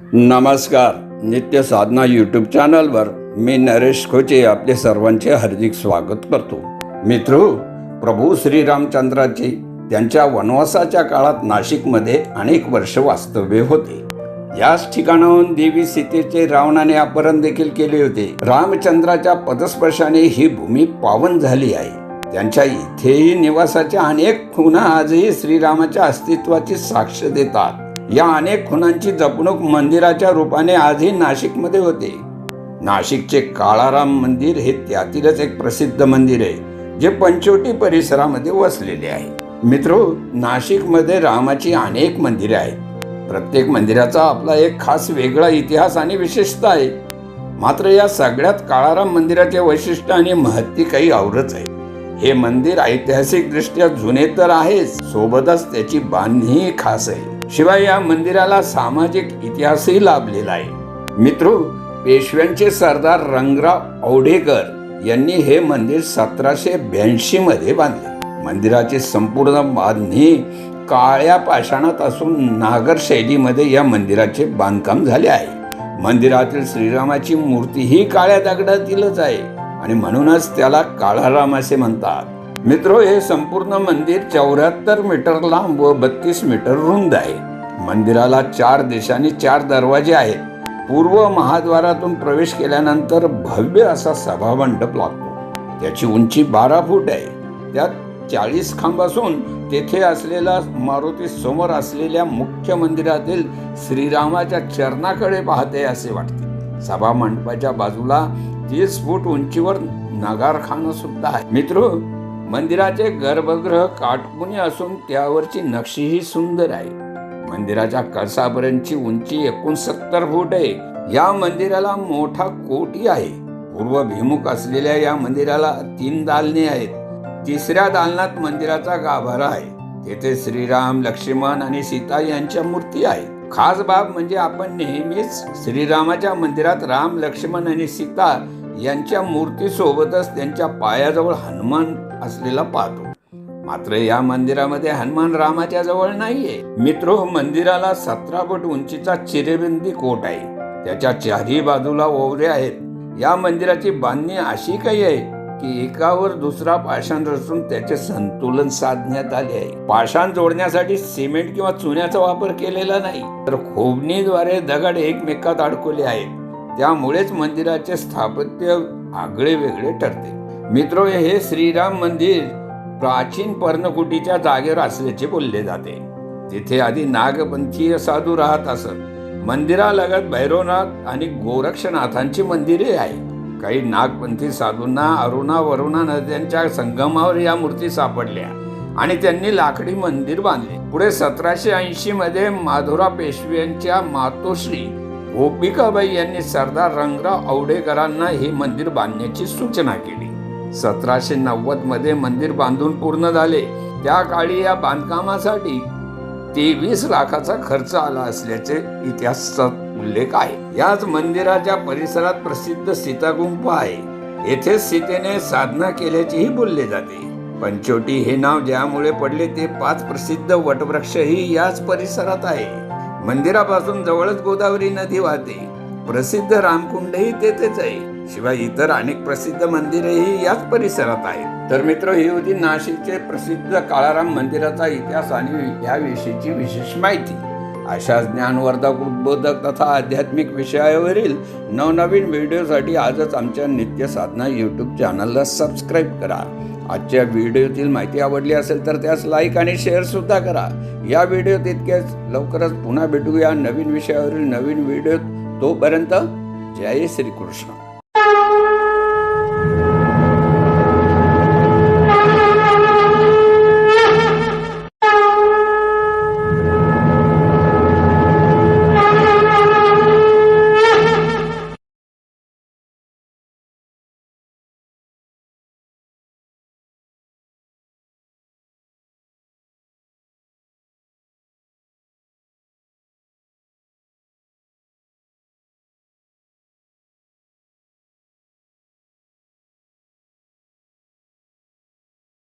नमस्कार नित्य साधना यूट्यूब चॅनलवर मी नरेश खोचे आपले सर्वांचे हार्दिक स्वागत करतो. मित्र प्रभू श्रीरामचंद्राचे त्यांच्या वनवासाच्या काळात नाशिकमध्ये अनेक वर्ष वास्तव्य होते. याच ठिकाणाहून देवी सीतेचे रावणाने अपहरण देखील केले होते. रामचंद्राच्या पदस्पर्शाने ही भूमी पावन झाली आहे. त्यांच्या इथेही निवासाच्या अनेक खुणा आजही श्रीरामाच्या अस्तित्वाची साक्ष देतात. या अनेक खुणांची जपणूक मंदिराच्या रूपाने आजही नाशिकमध्ये होते. नाशिकचे काळाराम मंदिर हे त्यातीलच एक प्रसिद्ध मंदिर आहे जे पंचवटी परिसरामध्ये वसलेले आहे. मित्रो नाशिकमध्ये रामाची अनेक मंदिरे आहेत. प्रत्येक मंदिराचा आपला एक खास वेगळा इतिहास आणि विशेषता आहे. मात्र या सगळ्यात काळाराम मंदिराचे वैशिष्ट्य आणि महत्ती काही आवरच आहे. हे मंदिर ऐतिहासिक दृष्ट्या जुने तर आहेच सोबतच त्याची बांधणीही खास आहे. शिवाय या मंदिराला सामाजिक इतिहासही लाभलेला आहे. मित्र पेशव्यांचे सरदार रंगराव औढेकर यांनी हे मंदिर सतराशे ब्याऐंशी मध्ये बांधले. मंदिराची संपूर्ण बांधणी काळ्या पाषाणात असून नागर शैलीमध्ये या मंदिराचे बांधकाम झाले आहे. मंदिरातील श्रीरामाची मूर्ती ही काळ्या दगडातीलच आहे आणि म्हणूनच त्याला काळाराम असे म्हणतात. मित्रो हे संपूर्ण मंदिर चौऱ्याहत्तर मीटर लांब व बत्तीस मीटर रुंद आहे. मंदिराला चार दिशांनी चार दरवाजे आहेत. पूर्व महाद्वारातून प्रवेश केल्यानंतर भव्य असा सभामंडप लागतो. त्याची उंची बारा फूट आहे. त्यात चाळीस खांब असून तेथे असलेला मारुती समोर असलेल्या मुख्य मंदिरातील श्रीरामाच्या चरणाकडे पाहते असे वाटते. सभा मंडपाच्या बाजूला तीस फूट उंचीवर नगारखाना सुद्धा आहे. मित्र मंदिराचे गर्भगृह काटकुनी असून त्यावरची नक्षीही सुंदर आहे. मंदिराच्या कळसापर्यंतची उंची एकोणसत्तर फूट आहे. या मंदिराला मोठा कोटी आहे. पूर्वभिमुख असलेल्या या मंदिराला तीन दालने आहेत. तिसऱ्या दालनात मंदिराचा गाभारा आहे. तेथे श्रीराम लक्ष्मण आणि सीता यांच्या मूर्ती आहेत. खास बाब म्हणजे आपण नेहमीच श्रीरामाच्या मंदिरात राम लक्ष्मण आणि सीता यांच्या मूर्ती सोबतच त्यांच्या पायाजवळ हनुमान असलेला पाहतो. मात्र या मंदिरामध्ये हनुमान रामाच्या जवळ नाहीये. मित्रो मंदिराला सतरा फूट उंचीचा चिरेबंदी कोट आहे. त्याच्या चारही बाजूला ओवरे आहेत. या मंदिराची बांधणी अशी काही आहे की एकावर दुसरा पाषाण रचून त्याचे संतुलन साधण्यात आले आहे. पाषाण जोडण्यासाठी सिमेंट किंवा चुन्याचा वापर केलेला नाही तर खोबणीद्वारे दगड एकमेकात अडकवले आहेत. त्यामुळेच मंदिराचे स्थापत्य आगळे वेगळे ठरते. मित्रो हे श्रीराम मंदिर प्राचीन पर्णकुटीच्या जागेवर असल्याचे बोलले जाते. तिथे आधी नागपंथीय साधू राहत असत. मंदिरालगत भैरवनाथ आणि गोरक्षनाथांची मंदिरे आहेत काही नागपंथी साधूंना अरुणा वरुणा नद्यांच्या संगमावर या मूर्ती सापडल्या आणि त्यांनी लाकडी मंदिर बांधले. पुढे सतराशे ऐंशी मध्ये माधुरा पेशव्यांच्या मातोश्री गोपिकाबाई यांनी सरदार रंगराव औडेकरांना हे मंदिर बांधण्याची सूचना केली. सतराशे नव्वदमध्ये मंदिर बांधून पूर्ण झाले. त्या काळी या बांधकामासाठी तेवीस लाखाचा खर्च आला असल्याचे इतिहासात उल्लेख आहे. याच मंदिराच्या परिसरात प्रसिद्ध सीतागुंफ आहे. येथे सीतेने साधना केल्याचेही बोलले जाते. पंचोटी हे नाव ज्यामुळे पडले ते पाच प्रसिद्ध वटवृक्षही याच परिसरात आहे. मंदिरापासून जवळच गोदावरी नदी वाहते. प्रसिद्ध रामकुंडही तेथेच आहे. शिवाय इतर अनेक प्रसिद्ध मंदिरेही याच परिसरात आहेत. तर मित्र ही होती नाशिकचे प्रसिद्ध काळाराम मंदिराचा इतिहास आणि याविषयीची विशेष माहिती. अशा ज्ञानवर्धक उद्बोधक तथा आध्यात्मिक विषयावरील नवनवीन व्हिडिओसाठी आजच आमच्या नित्य साधना यूट्यूब चॅनलला सबस्क्राईब करा. आजच्या व्हिडिओतील माहिती आवडली असेल तर त्यास लाईक आणि शेअरसुद्धा करा. या व्हिडिओत इतकेच लवकरच पुन्हा भेटूया नवीन विषयावरील नवीन व्हिडिओ तोपर्यंत जय श्रीकृष्ण.